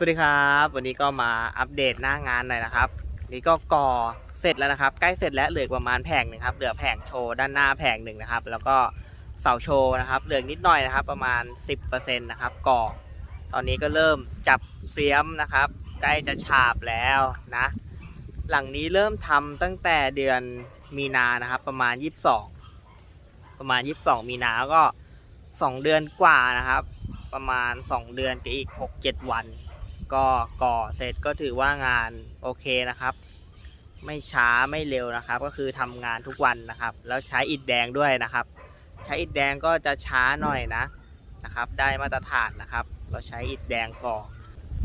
สวัสดีครับ วันนี้ก็มาอัปเดตหน้างานหน่อยนะครับ นี่ก็ก่อเสร็จแล้วนะครับ ใกล้เสร็จแล้วเหลือประมาณแผงหนึ่งครับเหลือแผงโชว์ด้านหน้าแผงหนึ่งนะครับ แล้วก็เสาโชว์นะครับเหลือนิดหน่อยนะครับ ประมาณ 10%นะครับก่อ ตอนนี้ก็เริ่มจับเสียมนะครับ ใกล้จะฉาบแล้วนะ หลังนี้เริ่มทำตั้งแต่เดือนมีนานะครับ ประมาณ 22 ประมาณ 22 มีนาก็ 2 เดือนกว่านะครับ ประมาณ 2 เดือนกับอีก 6-7 วัน ก็ก่อเสร็จก็ถือว่างานโอเคนะครับ ไม่ช้าไม่เร็วนะครับ ก็คือทำงานทุกวันนะครับ แล้วใช้อิฐแดงด้วยนะครับ ใช้อิฐแดงก็จะช้าหน่อยนะนะครับ ได้มาตรฐานนะครับ เราใช้อิฐแดงก่อ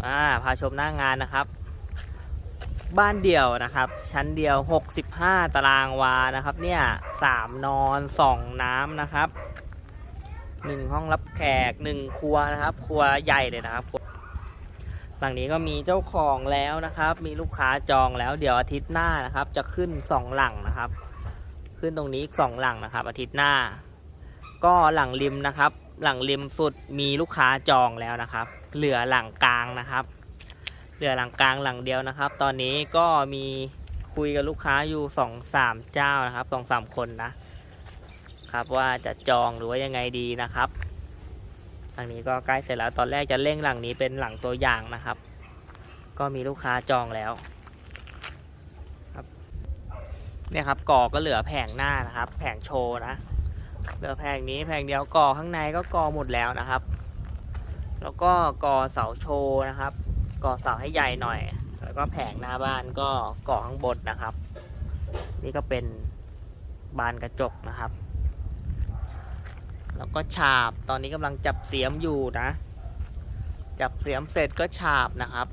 อ่าพาชมหน้างานนะครับ บ้านเดี่ยวนะครับ ชั้นเดียว 65 ตารางวานะครับ เนี่ยสามนอนสองน้ำนะครับหนึ่งห้องรับแขกหนึ่งครัวนะครับ ครัวใหญ่เลยนะครับ หลังนี้ก็มีเจ้าของแล้วนะครับ มีลูกค้าจองแล้วเดี๋ยวอาทิตย์หน้านะครับ จะขึ้นสองหลังนะครับ ขึ้นตรงนี้อีกสองหลังนะครับ อาทิตย์หน้า ก็หลังริมนะครับ หลังริมสุดมีลูกค้าจองแล้วนะครับ เหลือหลังกลางนะครับ เหลือหลังกลางหลังเดียวนะครับ ตอนนี้ก็มีคุยกับลูกค้าอยู่สองสามเจ้านะครับสองสามคนนะครับว่าจะจองหรือว่ายังไงดีนะครับ หลังนี้ก็ใกล้เสร็จแล้วตอนแรกจะเร่งหลังนี้เป็นหลังตัวอย่างนะครับ ก็มีลูกค้าจองแล้วครับเนี่ยครับก่อก็เหลือแผงหน้านะครับ แผงโชว์นะเหลือแผงนี้แผงเดียวก่อข้างในก็ก่อหมดแล้วนะครับ แล้วก็ก่อเสาโชว์นะครับ ก่อเสาให้ใหญ่หน่อย แล้วก็แผงหน้าบ้านก็ก่อข้างบนนะครับ นี่ก็เป็นบานกระจกนะครับ ก็ฉาบ ตอนนี้กำลังจับเสียมอยู่นะ จับเสียมเสร็จก็ฉาบนะครับ